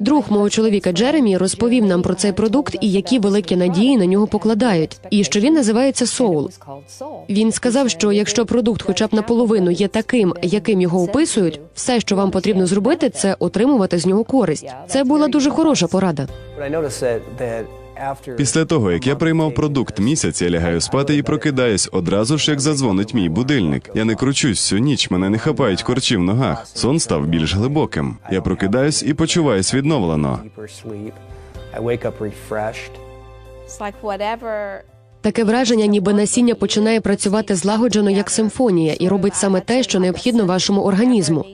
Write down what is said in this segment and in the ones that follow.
Друг мого чоловіка Джеремі розповів нам про цей продукт і які великі надії на нього покладають, і що він називається соул. Він сказав, що якщо продукт, хоча б наполовину, є таким, яким його описують, все, що вам потрібно зробити, це отримувати з нього користь. Це була дуже хороша порада. Після того, як я приймав продукт місяць, я лягаю спати і прокидаюсь одразу ж, як задзвонить мій будильник. Я не кручусь всю ніч, мене не хапають корчі в ногах. Сон став більш глибоким. Я прокидаюсь і почуваюсь відновлено. Таке враження, ніби насіння починає працювати злагоджено як симфонія і робить саме те, що необхідно вашому організму.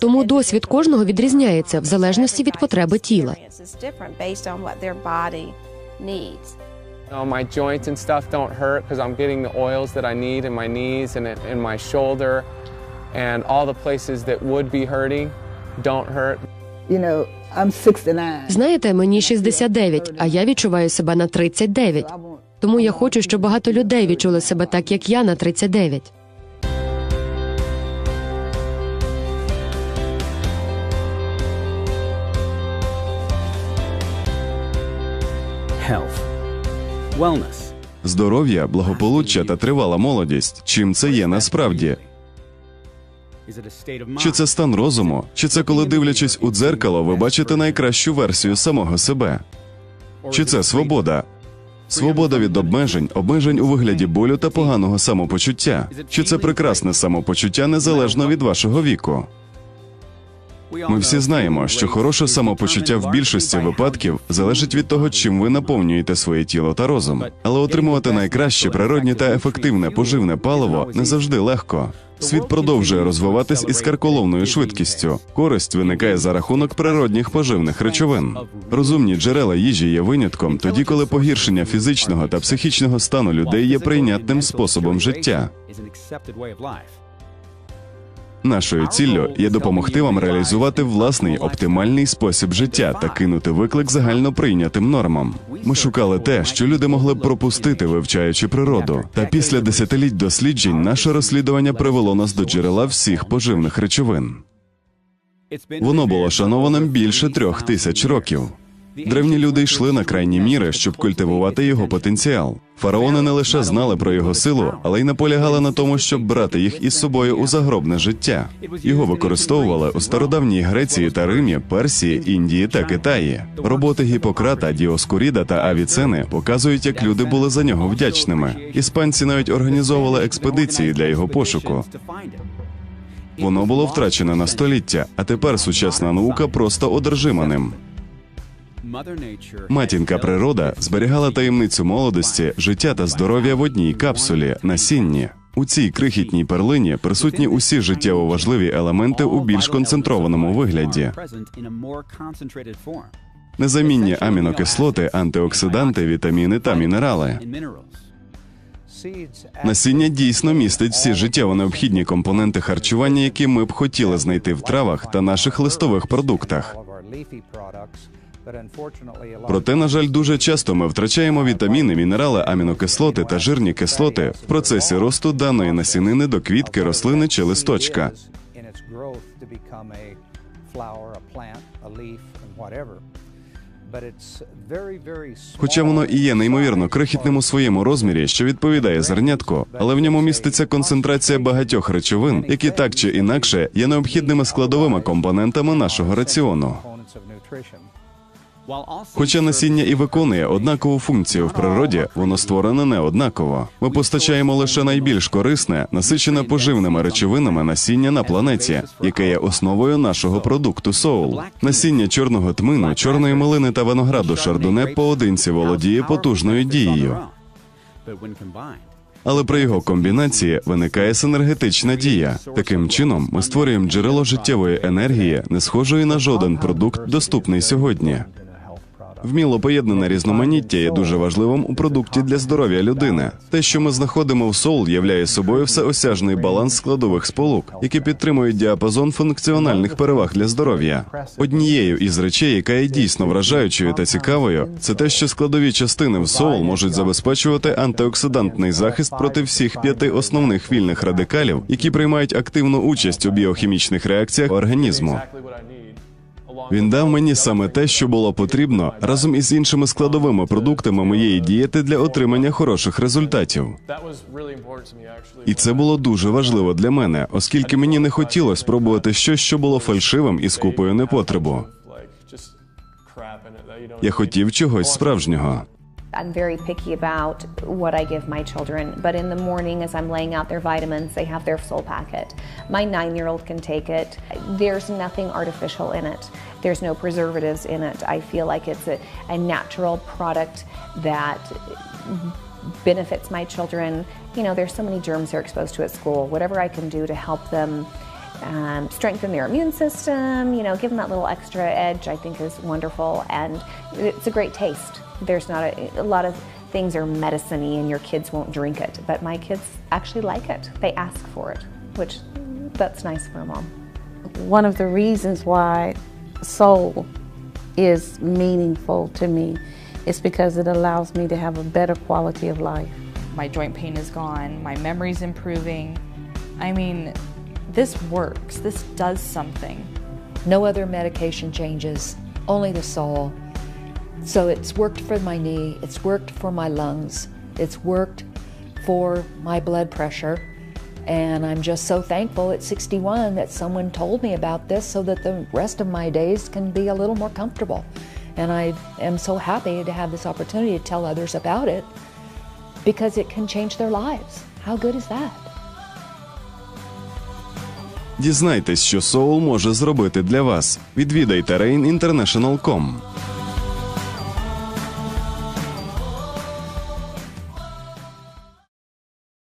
Тому досвід кожного відрізняється в залежності від потреби тіла. Know, my joints and stuff don't hurt because I'm getting the oils that I need in my knees and in my shoulder, and all the places that would be hurting don't hurt. You know, I'm 69. Знаєте, мені 69, а я відчуваю себе на 39. Тому я хочу, щоб багато людей відчули себе так, як я на 39. Health, wellness, Здоров'я, благополуччя та тривала молодість. Чим це є насправді? Чи це стан розуму? Чи це коли дивлячись у дзеркало, ви бачите найкращу версію самого себе? Чи це свобода? Свобода від обмежень, обмежень у вигляді болю та поганого самопочуття. Чи це прекрасне самопочуття незалежно від вашого віку? Ми всі знаємо, що хороше самопочуття в більшості випадків залежить від того, чим ви наповнюєте своє тіло та розум. Але отримувати найкраще природне та ефективне поживне паливо не завжди легко. Світ продовжує розвиватись із карколовною швидкістю. Користь виникає за рахунок природних поживних речовин. Розумні джерела їжі є винятком тоді, коли погіршення фізичного та психічного стану людей є прийнятним способом життя. Нашою ціллю є допомогти вам реалізувати власний оптимальний спосіб життя та кинути виклик загально прийнятим нормам. Ми шукали те, що люди могли б пропустити, вивчаючи природу. Та після десятиліть досліджень наше розслідування привело нас до джерела всіх поживних речовин. Воно було шанованим більше трьох тисяч років. Древні люди йшли на крайні міри, щоб культивувати його потенціал. Фараони не лише знали про його силу, але й наполягали на тому, щоб брати їх із собою у загробне життя. Його використовували у стародавній Греції та Римі, Персії, Індії та Китаї. Роботи Гіппократа, Діоскуріда та Авіцени показують, як люди були за нього вдячними. Іспанці навіть організовували експедиції для його пошуку. Воно було втрачено на століття, а тепер сучасна наука просто одержима ним. Матінка природа зберігала таємницю молодості, життя та здоров'я в одній капсулі насінні. У цій крихітній перлині присутні усі життєво важливі елементи у більш концентрованому вигляді. Незамінні амінокислоти, антиоксиданти, вітаміни та мінерали. Насіння дійсно містить всі життєво необхідні компоненти харчування, які ми б хотіли знайти в травах та наших листових продуктах. Проте, на жаль, дуже часто ми втрачаємо вітаміни, мінерали, амінокислоти та жирні кислоти в процесі росту даної насінини до квітки, рослини чи листочка. Хоча воно і є неймовірно крихітним у своєму розмірі, що відповідає зернятку, але в ньому міститься концентрація багатьох речовин, які так чи інакше є необхідними складовими компонентами нашого раціону. Хоча насіння і виконує однакову функцію в природі, воно створене не однаково. Ми постачаємо лише найбільш корисне, насичене поживними речовинами насіння на планеті, яке є основою нашого продукту соул. Насіння чорного тмину, чорної малини та винограду шардоне поодинці володіє потужною дією. Але при його комбінації виникає синергетична дія. Таким чином, ми створюємо джерело життєвої енергії, не схожої на жоден продукт, доступний сьогодні. Вміло поєднане різноманіття є дуже важливим у продукті для здоров'я людини. Те, що ми знаходимо в соул, являє собою всеосяжний баланс складових сполук, які підтримують діапазон функціональних переваг для здоров'я. Однією із речей, яка є дійсно вражаючою та цікавою, це те, що складові частини в соул можуть забезпечувати антиоксидантний захист проти всіх п'яти основних вільних радикалів, які приймають активну участь у біохімічних реакціях організму. Він дав мені саме те, що було потрібно, разом із іншими складовими продуктами моєї дієти для отримання хороших результатів. І це було дуже важливо для мене, оскільки мені не хотілося пробувати щось, що було фальшивим і з купою непотребу. Я хотів чогось справжнього. I'm very picky about what I give my children, but in the morning, as I'm laying out their vitamins, they have their soul packet. My nine year old can take it. There's nothing artificial in it, there's no preservatives in it. I feel like it's a, a natural product that benefits my children. You know, there's so many germs they're exposed to at school. Whatever I can do to help them um, strengthen their immune system, you know, give them that little extra edge, I think is wonderful. And it's a great taste. There's not a, a lot of things are medicine-y and your kids won't drink it, but my kids actually like it. They ask for it, which that's nice for a mom. One of the reasons why soul is meaningful to me is because it allows me to have a better quality of life. My joint pain is gone, my memory's improving. I mean, this works, this does something. No other medication changes, only the soul. So it's worked for my knee, it's worked for my lungs, it's worked for my blood pressure. And I'm just so thankful at 61 that someone told me about this so that the rest of my days can be a little more comfortable. And I am so happy to have this opportunity to tell others about it because it can change their lives. How good is that? Дізнайтесь, що Соул може зробити для вас. Відвідайте RainInternational.com.